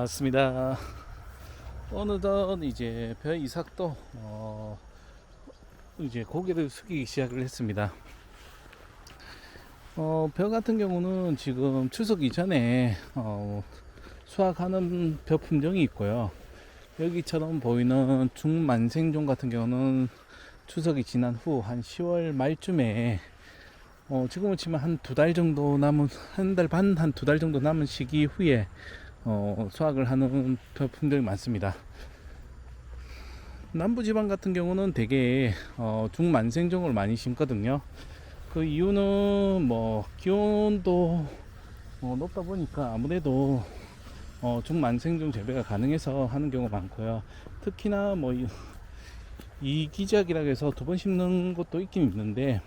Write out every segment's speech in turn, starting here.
맞습니다. 어느덧 이제 벼 이삭도 어 이제 고개를 숙이기 시작을 했습니다. 어, 벼 같은 경우는 지금 추석 이전에 어, 수확하는 벼 품종이 있고요. 여기처럼 보이는 중만생종 같은 경우는 추석이 지난 후 한 10월 말쯤에 어, 지금은 치면 한 두 달 정도 남은 한 달 반 한 두 달 정도 남은 시기 후에 어, 수확을 하는 벼 품종이 많습니다. 남부지방 같은 경우는 대개 어, 중만생종을 많이 심거든요. 그 이유는 뭐 기온도 어, 높다 보니까 아무래도 어, 중만생종 재배가 가능해서 하는 경우가 많고요. 특히나 뭐 이- 이기작이라고 해서 두 번 심는 것도 있긴 있는데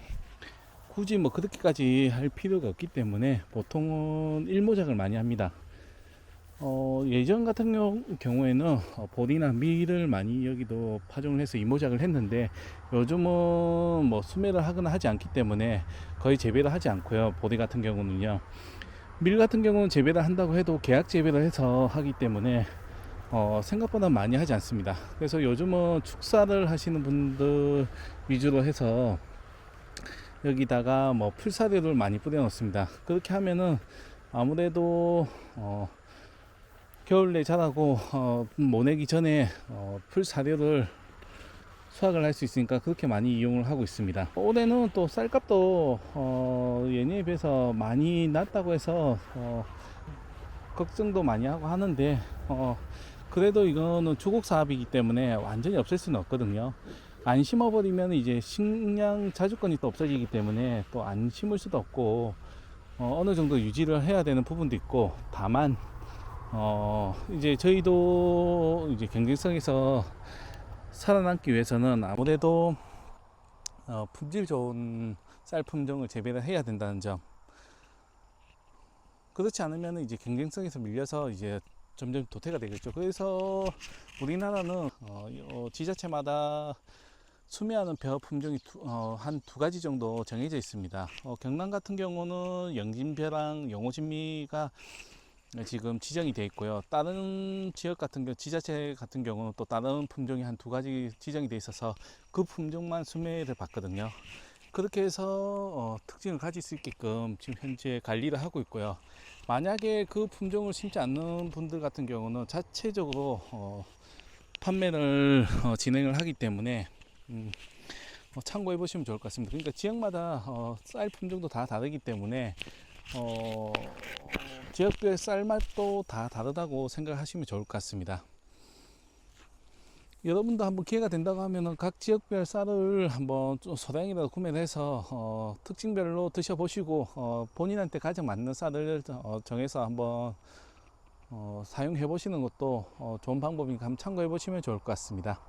굳이 뭐 그렇게까지 할 필요가 없기 때문에 보통은 일모작을 많이 합니다. 어, 예전 같은 경우, 경우에는 어, 보리나 밀을 많이 여기도 파종을 해서 이모작을 했는데 요즘은 뭐 수매를 하거나 하지 않기 때문에 거의 재배를 하지 않고요. 보리 같은 경우는요. 밀 같은 경우는 재배를 한다고 해도 계약 재배를 해서 하기 때문에 어, 생각보다 많이 하지 않습니다. 그래서 요즘은 축사를 하시는 분들 위주로 해서 여기다가 뭐 풀사료를 많이 뿌려 놓습니다. 그렇게 하면은 아무래도 어, 겨울 내 자라고 어, 모내기 전에 어, 풀 사료를 수확을 할 수 있으니까 그렇게 많이 이용을 하고 있습니다. 올해는 또 쌀값도 어, 예년에 비해서 많이 낮다고 해서 어, 걱정도 많이 하고 하는데 어, 그래도 이거는 주국 사업이기 때문에 완전히 없앨 수는 없거든요. 안 심어버리면 이제 식량 자주권이 또 없어지기 때문에 또 안 심을 수도 없고 어, 어느 정도 유지를 해야 되는 부분도 있고 다만 어, 이제 저희도 이제 경쟁성에서 살아남기 위해서는 아무래도 어, 품질 좋은 쌀 품종을 재배를 해야 된다는 점. 그렇지 않으면 이제 경쟁성에서 밀려서 이제 점점 도태가 되겠죠. 그래서 우리나라는 어, 이- 어, 지자체마다 수매하는 벼 품종이 어, 한 두 가지 정도 정해져 있습니다. 어, 경남 같은 경우는 영진벼랑 영호진미가 지금 지정이 돼 있고요. 다른 지역 같은 경우 지자체 같은 경우는 또 다른 품종이 한 두 가지 지정이 돼 있어서 그 품종만 수매를 받거든요. 그렇게 해서 어, 특징을 가질 수 있게끔 지금 현재 관리를 하고 있고요. 만약에 그 품종을 심지 않는 분들 같은 경우는 자체적으로 어, 판매를 어, 진행을 하기 때문에 음, 어, 참고해 보시면 좋을 것 같습니다. 그러니까 지역마다 어, 쌀 품종도 다 다르기 때문에 어, 지역별 쌀 맛도 다 다르다고 생각하시면 좋을 것 같습니다. 여러분도 한번 기회가 된다고 하면은 각 지역별 쌀을 한번 좀 소량이라도 구매를 해서 어, 특징별로 드셔보시고 어, 본인한테 가장 맞는 쌀을 어, 정해서 한번 어, 사용해 보시는 것도 어, 좋은 방법이니까 한번 참고해 보시면 좋을 것 같습니다.